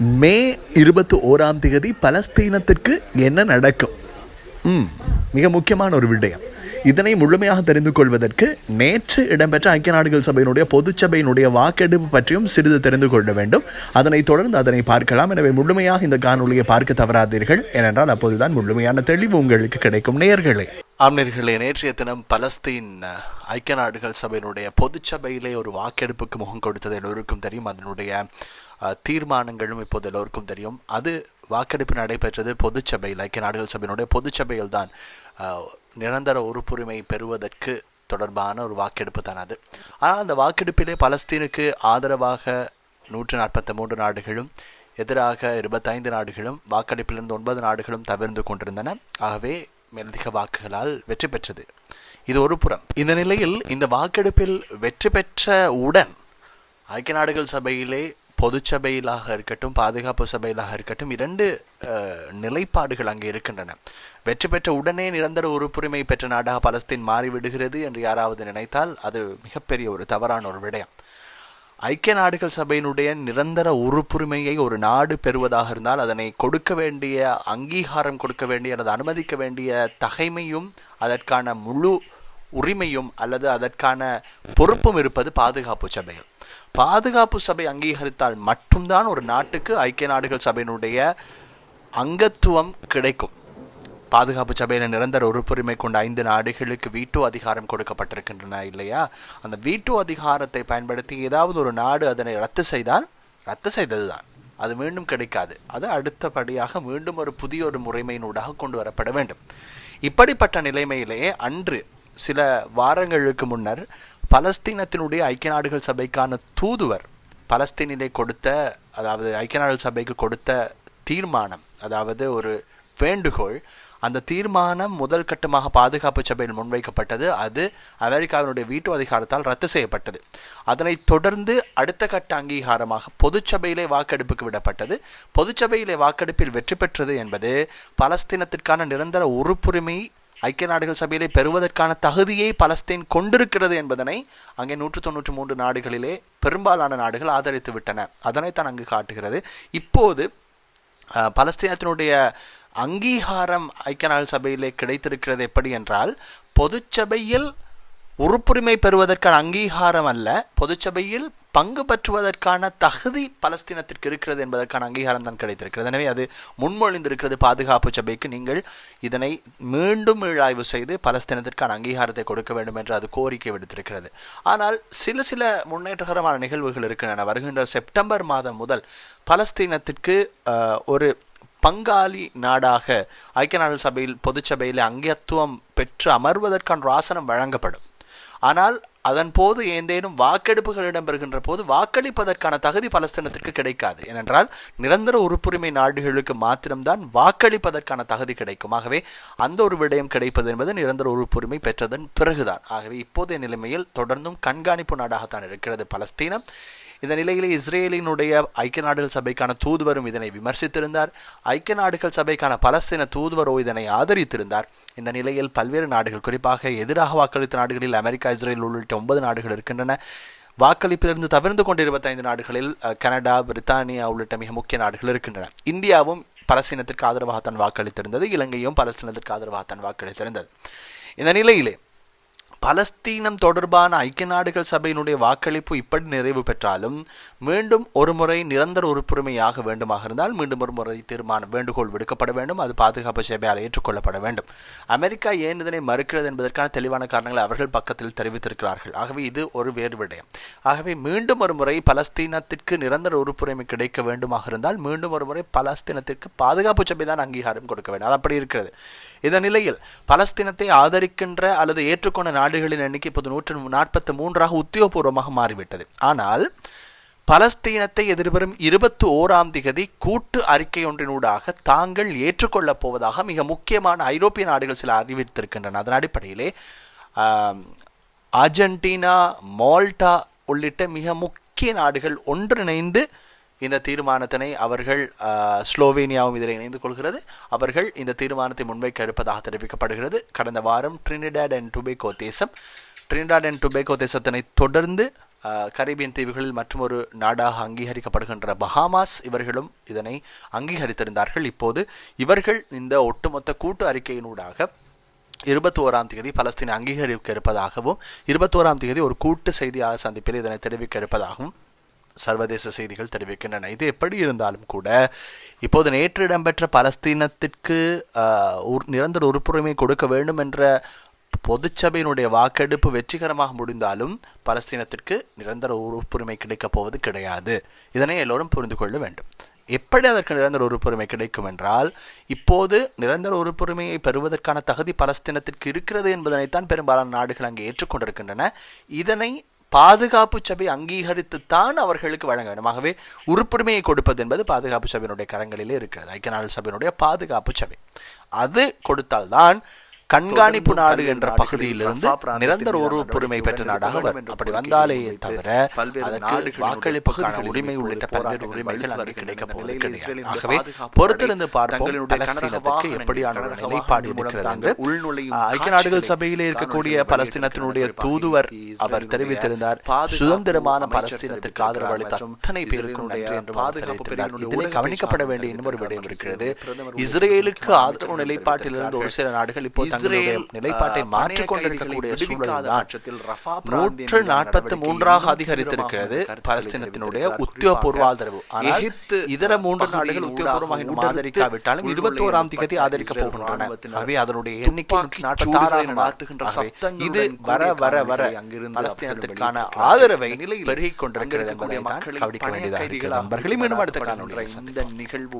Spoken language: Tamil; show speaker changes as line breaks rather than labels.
மே இருபத்தி ஓராம் தேதி பலஸ்தீனத்திற்கு என்ன நடக்கும்? ம் மிக முக்கியமான ஒரு விடயம். இதனை முழுமையாக தெரிந்து கொள்வதற்கு நேற்று இடம்பெற்ற ஐக்கிய நாடுகள் சபையினுடைய பொதுச்சபையினுடைய வாக்கெடுப்பு பற்றியும் சிறிது தெரிந்து கொள்ள வேண்டும். அதனைத் தொடர்ந்து அதனை பார்க்கலாம். எனவே முழுமையாக இந்த காணொலியை பார்க்க தவறாதீர்கள். ஏனென்றால் அப்போதுதான் முழுமையான தெளிவு உங்களுக்கு கிடைக்கும். நேயர்களே. ஆம்நேர்களே நேற்றைய தினம் பலஸ்தீன் ஐக்கிய நாடுகள் சபையினுடைய பொதுச்சபையிலே ஒரு வாக்கெடுப்புக்கு முகம் கொடுத்தது எல்லோருக்கும் தெரியும். அதனுடைய தீர்மானங்களும் இப்போது எல்லோருக்கும் தெரியும். அது வாக்கெடுப்பு நடைபெற்றது பொதுச்சபையில் ஐக்கிய நாடுகள் சபையினுடைய பொதுச்சபையில் தான். நிரந்தர உறுப்புரிமை பெறுவதற்கு தொடர்பான ஒரு வாக்கெடுப்பு தான் அது. ஆனால் அந்த வாக்கெடுப்பிலே பலஸ்தீனுக்கு ஆதரவாக நூற்று நாற்பத்தி மூன்று நாடுகளும் எதிராக இருபத்தைந்து நாடுகளும் வாக்கெடுப்பிலிருந்து ஒன்பது நாடுகளும் தவிர்ந்து கொண்டிருந்தன. ஆகவே மேலதிக வாக்குகளால் வெற்றி பெற்றது. இது ஒரு புறம். இந்த நிலையில் இந்த வாக்கெடுப்பில் வெற்றி பெற்ற உடன் ஐக்கிய நாடுகள் சபையிலே பொதுச்சபையிலாக இருக்கட்டும் பாதுகாப்பு சபையிலாக இருக்கட்டும் இரண்டு நிலைப்பாடுகள் அங்கே இருக்கின்றன. வெற்றி பெற்ற உடனே நிரந்தர உறுப்புரிமை பெற்ற நாடாக பலஸ்தீன் மாறிவிடுகிறது என்று யாராவது நினைத்தால் அது மிகப்பெரிய ஒரு தவறான ஒரு விடயம். ஐக்கிய நாடுகள் சபையினுடைய நிரந்தர உறுப்புரிமையை ஒரு நாடு பெறுவதாக இருந்தால் அதனை கொடுக்க வேண்டிய அங்கீகாரம் கொடுக்க வேண்டிய அல்லது அனுமதிக்க வேண்டிய தகைமையும் அதற்கான முழு உரிமையும் அல்லது அதற்கான பொறுப்பும் இருப்பது பாதுகாப்பு சபைகள். பாதுகாப்பு சபை அங்கீகரித்தால் மட்டும்தான் ஒரு நாட்டுக்கு ஐக்கிய நாடுகள் சபையினுடைய அங்கத்துவம் கிடைக்கும். பாதுகாப்பு சபையில் நிரந்தர உறுப்புரிமை கொண்ட ஐந்து நாடுகளுக்கு வீட்டோ அதிகாரம் கொடுக்கப்பட்டிருக்கின்றன இல்லையா? அந்த வீட்டோ அதிகாரத்தை பயன்படுத்தி ஏதாவது ஒரு நாடு அதனை ரத்து செய்தால் ரத்து செய்தது தான் அது மீண்டும் கிடைக்காது. அது அடுத்தபடியாக மீண்டும் ஒரு புதிய ஒரு முறைமையினூடாக கொண்டு வரப்பட வேண்டும். இப்படிப்பட்ட நிலைமையிலே அன்று சில வாரங்களுக்கு முன்னர் பலஸ்தீனத்தினுடைய ஐக்கிய நாடுகள் சபைக்கான தூதுவர் பலஸ்தீனிலே கொடுத்த அதாவது ஐக்கிய நாடுகள் சபைக்கு கொடுத்த தீர்மானம் அதாவது ஒரு வேண்டுகோள் அந்த தீர்மானம் முதல் கட்டமாக பாதுகாப்பு சபையில் முன்வைக்கப்பட்டது. அது அமெரிக்காவினுடைய வீட்டு அதிகாரத்தால் ரத்து செய்யப்பட்டது. அதனைத் தொடர்ந்து அடுத்த கட்ட அங்கீகாரமாக பொதுச்சபையிலே வாக்கெடுப்புக்கு விடப்பட்டது. பொதுச்சபையிலே வாக்கெடுப்பில் வெற்றி பெற்றது என்பது பலஸ்தீனத்திற்கான நிரந்தர உறுப்புரிமை ஐக்கிய நாடுகள் சபையிலே பெறுவதற்கான தகுதியை பலஸ்தீன் கொண்டிருக்கிறது என்பதனை அங்கே நூற்று தொன்னூற்றி மூன்று நாடுகளிலே பெரும்பாலான நாடுகள் ஆதரித்து விட்டன அதனைத்தான் அங்கு காட்டுகிறது. இப்போது பலஸ்தீனத்தினுடைய அங்கீகாரம் ஐக்கிய சபையிலே கிடைத்திருக்கிறது எப்படி என்றால் பொதுச்சபையில் உறுப்புரிமை பெறுவதற்கான அங்கீகாரம் அல்ல பொதுச்சபையில் பங்கு பற்றுவதற்கான தகுதி பலஸ்தீனத்திற்கு இருக்கிறது என்பதற்கான அங்கீகாரம் தான் கிடைத்திருக்கிறது. எனவே அது முன்மொழிந்திருக்கிறது பாதுகாப்பு சபைக்கு. நீங்கள் இதனை மீண்டும் மீளாய்வு செய்து பலஸ்தீனத்திற்கான அங்கீகாரத்தை கொடுக்க வேண்டும் என்று அது கோரிக்கை விடுத்திருக்கிறது. ஆனால் சில சில முன்னேற்றகரமான நிகழ்வுகள் இருக்கின்றன. வருகின்ற செப்டம்பர் மாதம் முதல் பலஸ்தீனத்திற்கு ஒரு பங்காளி நாடாக ஐக்கிய நாடுகள் சபையில் பொதுச்சபையில் அங்கத்துவம் பெற்று அமர்வதற்கான ராசனம் வழங்கப்படும். ஆனால் அதன் போது ஏந்தேனும் வாக்கெடுப்புகள் இடம்பெறுகின்ற போது வாக்களிப்பதற்கான தகுதி பலஸ்தீனத்திற்கு கிடைக்காது. ஏனென்றால் நிரந்தர உறுப்புரிமை நாடுகளுக்கு மாத்திரம்தான் வாக்களிப்பதற்கான தகுதி கிடைக்கும். ஆகவே அந்த ஒரு விடயம் கிடைப்பது என்பது நிரந்தர உறுப்புரிமை பெற்றதன் பிறகுதான். ஆகவே இப்போதைய நிலைமையில் தொடர்ந்தும் கண்காணிப்பு நாடாகத்தான் இருக்கிறது பலஸ்தீனம். இந்த நிலையிலே இஸ்ரேலினுடைய ஐக்கிய நாடுகள் சபைக்கான தூதுவரும் இதனை விமர்சித்திருந்தார். ஐக்கிய நாடுகள் சபைக்கான பலஸ்தீன தூதுவரோ இதனை ஆதரித்திருந்தார். இந்த நிலையில் பல்வேறு நாடுகள் குறிப்பாக எதிராக வாக்களித்த நாடுகளில் அமெரிக்கா இஸ்ரேல் உள்ளிட்ட ஒன்பது நாடுகள் இருக்கின்றன. வாக்களிப்பிலிருந்து தவிர்ந்து கொண்ட இருபத்தைந்து நாடுகளில் கனடா பிரித்தானியா உள்ளிட்ட மிக முக்கிய நாடுகள் இருக்கின்றன. இந்தியாவும் பலஸ்தீனத்திற்கு ஆதரவாகத்தான் வாக்களித்திருந்தது. இலங்கையும் பலஸ்தீனத்திற்கு ஆதரவாகத்தான் வாக்களித்திருந்தது. இந்த நிலையிலே பலஸ்தீனம் தொடர்பான ஐக்கிய நாடுகள் சபையினுடைய வாக்களிப்பு இப்படி நிறைவு பெற்றாலும் மீண்டும் ஒரு முறை நிரந்தர உறுப்புரிமையாக வேண்டுமாக இருந்தால் மீண்டும் ஒரு முறை தீர்மானம் வேண்டுகோள் விடுக்கப்பட வேண்டும். அது பாதுகாப்பு சபையால் ஏற்றுக்கொள்ளப்பட வேண்டும். அமெரிக்கா ஏன் இதனை மறுக்கிறது என்பதற்கான தெளிவான காரணங்களை அவர்கள் பக்கத்தில் தெரிவித்திருக்கிறார்கள். ஆகவே இது ஒரு வேறு விடயம். ஆகவே மீண்டும் ஒரு முறை பலஸ்தீனத்திற்கு நிரந்தர உறுப்புரிமை கிடைக்க வேண்டுமாக இருந்தால் மீண்டும் ஒரு முறை பலஸ்தீனத்திற்கு பாதுகாப்பு சபை தான் அங்கீகாரம் கொடுக்க வேண்டும். அது அப்படி இருக்கிறது. இந்த நிலையில் பலஸ்தீனத்தை ஆதரிக்கின்ற அல்லது ஏற்றுக்கொண்ட நாடு நாடுகளின் எண்ணிக்கை இப்போது நூற்று நாற்பத்தி மூன்றாக உத்தியோகபூர்வமாக மாறிவிட்டது. ஆனால் பலஸ்தீனத்தை எதிர்வரும் இருபத்தி ஓராம் திகதி கூட்டு அறிக்கை ஒன்றினூடாக தாங்கள் ஏற்றுக்கொள்ளப் போவதாக மிக முக்கியமான ஐரோப்பிய நாடுகள் சில அறிவித்திருக்கின்றன. அதன் அடிப்படையிலே அர்ஜென்டினா மால்டா உள்ளிட்ட மிக முக்கிய நாடுகள் ஒன்றிணைந்து இந்த தீர்மானத்தினை அவர்கள் ஸ்லோவேனியாவும் இதில் இணைந்து கொள்கிறது. அவர்கள் இந்த தீர்மானத்தை முன்வைக்க இருப்பதாக தெரிவிக்கப்படுகிறது. கடந்த வாரம் ட்ரினிடாட் அண்ட் டுபேகோ தேசம் ட்ரினிடாட் அண்ட் டுபேகோ தேசத்தினை தொடர்ந்து கரீபியன் தீவுகளில் மற்றும் ஒரு நாடாக அங்கீகரிக்கப்படுகின்ற பஹாமாஸ் இவர்களும் இதனை அங்கீகரித்திருந்தார்கள். இப்போது இவர்கள் இந்த ஒட்டுமொத்த கூட்டு அறிக்கையினூடாக இருபத்தி ஓராம் தேதி பலஸ்தீன் அங்கீகரிக்க இருப்பதாகவும் இருபத்தோராம் தேதி ஒரு கூட்டு செய்தியாளர் சந்திப்பில் இதனை தெரிவிக்க இருப்பதாகவும் சர்வதேச செய்திகள் தெரிவிக்கின்றன. இது எப்படி இருந்தாலும் கூட இப்போது நேற்று இடம்பெற்ற பலஸ்தீனத்திற்கு உர்- நிரந்தர உறுப்புரிமை கொடுக்க வேண்டும் என்ற பொதுச்சபையினுடைய வாக்கெடுப்பு வெற்றிகரமாக முடிந்தாலும் பலஸ்தீனத்திற்கு நிரந்தர உறுப்புரிமை கிடைக்கப் போவது கிடையாது. இதனை எல்லோரும் புரிந்து கொள்ள வேண்டும். எப்படி அதற்கு நிரந்தர உறுப்புரிமை கிடைக்கும் என்றால் இப்போது நிரந்தர உறுப்புரிமையை பெறுவதற்கான தகுதி பலஸ்தீனத்திற்கு இருக்கிறது என்பதனைத்தான் பெரும்பாலான நாடுகள் அங்கே ஏற்றுக்கொண்டிருக்கின்றன. இதனை பாதுகாப்பு சபை அங்கீகரித்துத்தான் அவர்களுக்கு வழங்க வேண்டும் ஆகவே உறுப்புரிமையை கொடுப்பது என்பது பாதுகாப்பு சபையினுடைய கரங்களிலே இருக்கிறது. ஐக்கிய நாடு சபையினுடைய பாதுகாப்பு சபை. அது கொடுத்தால்தான் கண்காணிப்பு நாடு என்ற பகுதியிலிருந்து நிரந்தர உறுப்புரிமை பெற்ற நாடாக வரும் அப்படி வந்தாலே தவிர அதற்கு வாக்களிப்புக்கான உரிமை உள்ளிட்ட பல்வேறு உரிமைகள் அங்கே கிடைக்கப் போவது கிடையாது ஆகவே பொறுத்திருந்து பார்ப்போம் பலஸ்தீனத்துக்கு எப்படியான ஒரு நிலைப்பாடு இருக்கிறது என்று ஐக்கிய நாடுகள் சபையிலே இருக்கக்கூடிய பலஸ்தீனத்தினுடைய தூதுவர் அவர் தெரிவித்திருந்தார். சுதந்திரமான பலஸ்தீனத்திற்கு ஆதரவு அளித்த அத்தனை பேருக்கும் நன்றி என்று இதிலே கவனிக்கப்பட வேண்டிய இன்னும் ஒரு விடயம் இருக்கிறது. இஸ்ரேலுக்கு ஆதரவு நிலைப்பாட்டிலிருந்து ஒரு சில நாடுகள் இப்போ தங்களுடைய நிலைப்பாட்டை மாற்றிக் கொண்டிருக்கக்கூடிய சூழல்தான் நூற்று நாற்பத்தி மூன்றாக அதிகரித்திருக்கிறது பலஸ்தீனத்தினுடைய உத்தியோகபூர்வ ஆதரவு ஆனால் இதர மூன்று நாடுகள் உத்தியோகபூர்வமாக இன்னும் ஆதரிக்காவிட்டாலும் இருபத்தி ஓராம் தேதி ஆதரிக்க போகின்றன. ஆகவே அதனுடைய எண்ணிக்கை நூற்றி நாற்பத்தி ஆறாக இது வர வர வர பலஸ்தீனத்திற்கான ஆதரவை பெருகிக் கொண்டிருக்கிறது என்பதை தான் கவனிக்க வேண்டியதாக இருக்கிறது. நண்பர்களே மீண்டும் அடுத்த காணொலியில்.
இந்த நிகழ்வு